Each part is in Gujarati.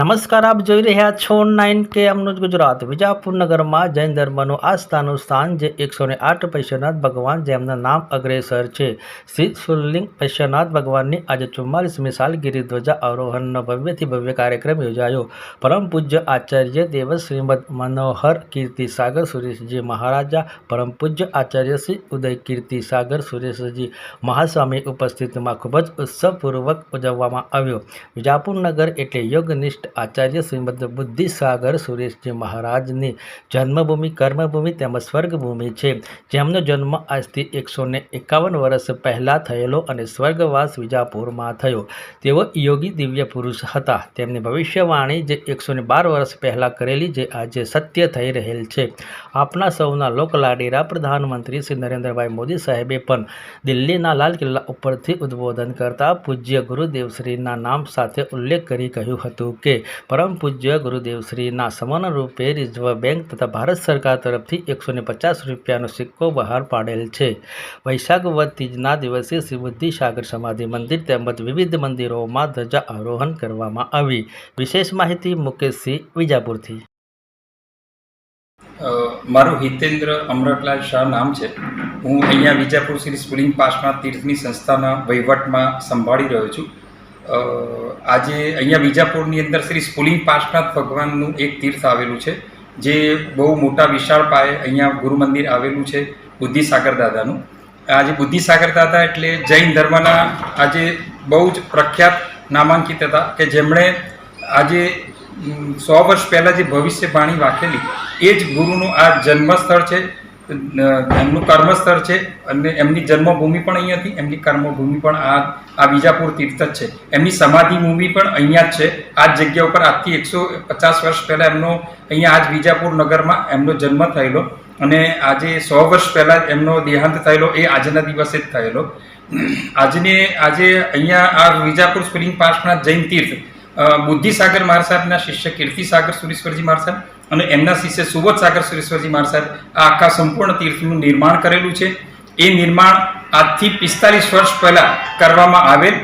નમસ્કાર, આપ જોઈ રહ્યા છો નાઇન કે એમનું ગુજરાત. વિજાપુર નગરમાં જૈન ધર્મનું આસ્થાનું સ્થાન જે એકસો ને આઠ પૈશ્વનાથ ભગવાન જેમના નામ અગ્રેસર છે. શ્રી શુલ્લિંગ પૈશ્વનાથ ભગવાનની આજે ચુમ્માલીસમી સાલ ગિરિધ્વજા આરોહણનો ભવ્યથી ભવ્ય કાર્યક્રમ યોજાયો. પરમ પૂજ્ય આચાર્ય દેવ શ્રીમદ મનોહર કીર્તિ સાગર સુરેશજી મહારાજા, પરમ પૂજ્ય આચાર્ય શ્રી ઉદય કીર્તિ સાગર સુરેશજી મહાસ્વામી ઉપસ્થિતિમાં ખૂબ જ ઉત્સવપૂર્વક ઉજવવામાં આવ્યો. વિજાપુર નગર એટલે યોગનિષ્ઠ આચાર્ય શ્રીમદ બુદ્ધિસાગર સુરેશજી મહારાજની જન્મભૂમિ, કર્મભૂમિ તેમજ સ્વર્ગભૂમિ છે. જેમનો જન્મ આજથી એકસો એકાવન વર્ષ પહેલાં થયેલો અને સ્વર્ગવાસ વિજાપુરમાં થયો. તેઓ યોગી દિવ્ય પુરુષ હતા. તેમની ભવિષ્યવાણી જે એકસો ને બાર વર્ષ પહેલાં કરેલી જે આજે સત્ય થઈ રહેલ છે. આપણા સૌના લોકલાડીરા પ્રધાનમંત્રી શ્રી નરેન્દ્રભાઈ મોદી સાહેબે પણ દિલ્હીના લાલ કિલ્લા ઉપરથી ઉદ્બોધન કરતા પૂજ્ય ગુરુદેવશ્રીના નામ સાથે ઉલ્લેખ કરી કહ્યું હતું કે પરમ પૂજ્ય ગુરુદેવશ્રીના સમાન રૂપે રિઝર્વ બેંક તથા ભારત સરકાર તરફથી એકસો પચાસ રૂપિયાનો સિક્કો બહાર પાડેલ છે. વૈશાખ વદ તીજના દિવસે શ્રી બુદ્ધિસાગર સમાધિ મંદિર તેમજ વિવિધ મંદિરોમાં ધ્વજા આરોહણ કરવામાં આવી. વિશેષ માહિતી મુકેશસિંહ વિજાપુરથી. મારું હિતેન્દ્ર અમરતલાલ શાહ નામ છે. હું અહીંયા વિજાપુર શ્રી સ્કૂલિંગ પાસના તીર્થની સંસ્થાના વહીવટમાં સંભાળી રહ્યો છું. આજે અહીંયા વિજાપુરની અંદર શ્રી સ્કૂલિંગ પાર્શનાથ ભગવાનનું એક તીર્થ આવેલું છે, જે બહુ મોટા વિશાળ પાયે અહીંયા ગુરુ મંદિર આવેલું છે બુદ્ધિસાગર દાદાનું. આજે બુદ્ધિસાગર દાદા એટલે જૈન ધર્મના આજે બહુ જ પ્રખ્યાત નામાંકિત હતા, કે જેમણે આજે સો વર્ષ પહેલાં જે ભવિષ્યવાણી વાંખેલી, એ જ ગુરુનું આ જન્મસ્થળ છે. એમનું કર્મસ્થળ છે અને એમની જન્મભૂમિ પણ અહીં હતી એમની કર્મભૂમિ પણ આ આ વિજાપુર તીર્થ જ છે. એમની સમાધિ ભૂમિ પણ અહીંયા જ છે. આ જ જગ્યા ઉપર આજથી એકસો પચાસ વર્ષ પહેલાં એમનો, અહીંયા આજ વિજાપુર નગરમાં એમનો જન્મ થયેલો અને આજે સો વર્ષ પહેલાં એમનો દેહાંત થયેલો, એ આજના દિવસે જ થયેલો. આજને, આજે અહીંયા આ વિજાપુર સ્પ્રિંગ પાસના જૈન તીર્થ બુદ્ધિસાગર મહારાજ સાહેબના શિષ્ય કીર્તિ સાગર સુરેશ્વરજી મહારાજ સાહેબ અને એમના શિષ્ય સુબોધ સાગર સુરેશ્વરજી મહારાજ સાહેબ આ આખા સંપૂર્ણ તીર્થનું નિર્માણ કરેલું છે. એ નિર્માણ આજથી પિસ્તાલીસ વર્ષ પહેલાં કરવામાં આવેલ.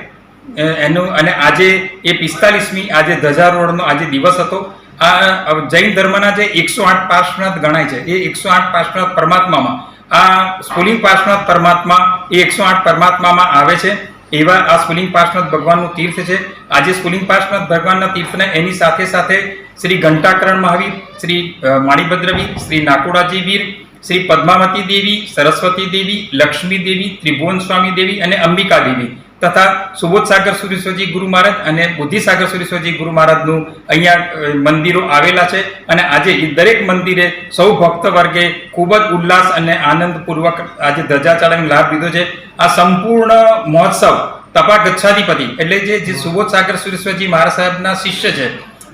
એનું, અને આજે એ પિસ્તાલીસમી આજે ધજારોહણનો આજે દિવસ હતો. આ જૈન ધર્મના જે એકસો આઠ પાર્શ્વનાથ ગણાય છે, એ એકસો આઠ પાર્શ્વનાથ પરમાત્મામાં, આ સ્ફુલિંગ પાર્શ્વનાથ પરમાત્મા એ એકસો આઠ પરમાત્મામાં આવે છે. એવા આ સ્ફુલિંગ પાર્શનાથ ભગવાનનું તીર્થ છે. આજે સ્ફુલિંગ પાર્શનાથ ભગવાનના તીર્થને એની સાથે સાથે શ્રી ઘંટાકરણ મહાવીર શ્રી માણિભદ્રવી, શ્રી નાકોડાજી વીર, શ્રી પદ્માવતી દેવી, સરસ્વતી દેવી, લક્ષ્મી દેવી, ત્રિભુવન સ્વામી દેવી અને અંબિકા દેવી. તથા સુબોધ સાગર સુરેશ્વરજી ગુરુ મહારાજ અને બુદ્ધિસાગર સુરેશ્વરજી ગુરુ મહારાજનું અહીંયા મંદિરો આવેલા છે. અને આજે એ દરેક મંદિરે સૌ ભક્ત વર્ગે ખૂબ જ ઉલ્લાસ અને આનંદપૂર્વક આજે ધજા ચડાવીને લાભ લીધો છે. આ સંપૂર્ણ મહોત્સવ તપા ગચ્છાધિપતિ એટલે જે જે સુબોધ સાગર સુરેશ્વરજી મહારાજ સાહેબના શિષ્ય છે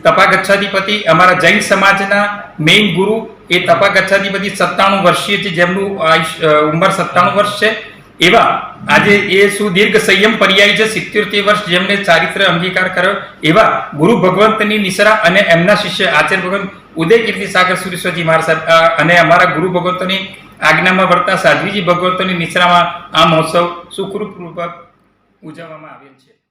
તપા ગચ્છાધિપતિ અમારા જૈન સમાજના મેઇન ગુરુ, એ તપા ગચ્છાધિપતિ સત્તાણું વર્ષીય છે, જેમનું ઉંમર સત્તાણું વર્ષ છે. એવા આજે એ સુદીર્ઘ સંયમ પર્યાય છે સિત્યોતેર વર્ષ જેમને ચારિત્ર અંગીકાર કર્યો, એવા ગુરુ ભગવંતની નિસરા અને એમના શિષ્ય આચાર્ય ભગવંત ઉદય કીર્તિ સાગર સુરેશ્વરજી મહારાજ અને અમારા ગુરુ ભગવંતની આજ્ઞામાં વર્તા સાધ્વીજી ભગવંતોની નિસરામાં આ મહોત્સવ સુખરૂપપૂર્વક ઉજવવામાં આવેલ છે.